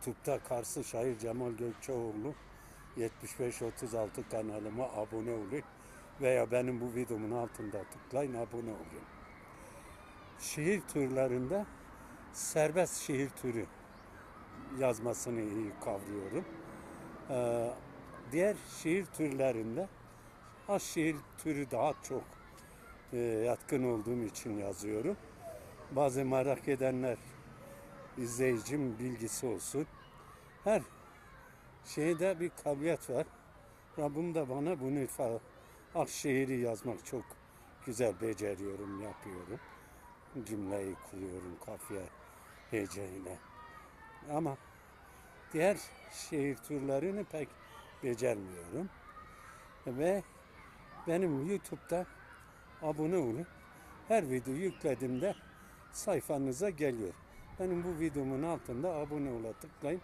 YouTube'da Karşı Şair Cemal Gökçeoğlu 7536 kanalıma abone olun veya benim bu videomun altında tıklayın abone olun. Şiir türlerinde serbest şiir türü yazmasını iyi kavruyorum. Ee, diğer şiir türlerinde aşk şiir türü daha çok e, yatkın olduğum için yazıyorum. Bazı merak edenler izleyicim bilgisi olsun. Her şeyde bir kabiliyet var. Rabbim de bana bunu aşk şiiri yazmak çok güzel beceriyorum, yapıyorum. Cümleyi kuruyorum kafiye heceyle. Ama diğer şiir türlerini pek becermiyorum. Ve benim YouTube'da abone olun. Her video yüklediğimde sayfanıza geliyor. Benim bu videomun altında abone ola tıklayın.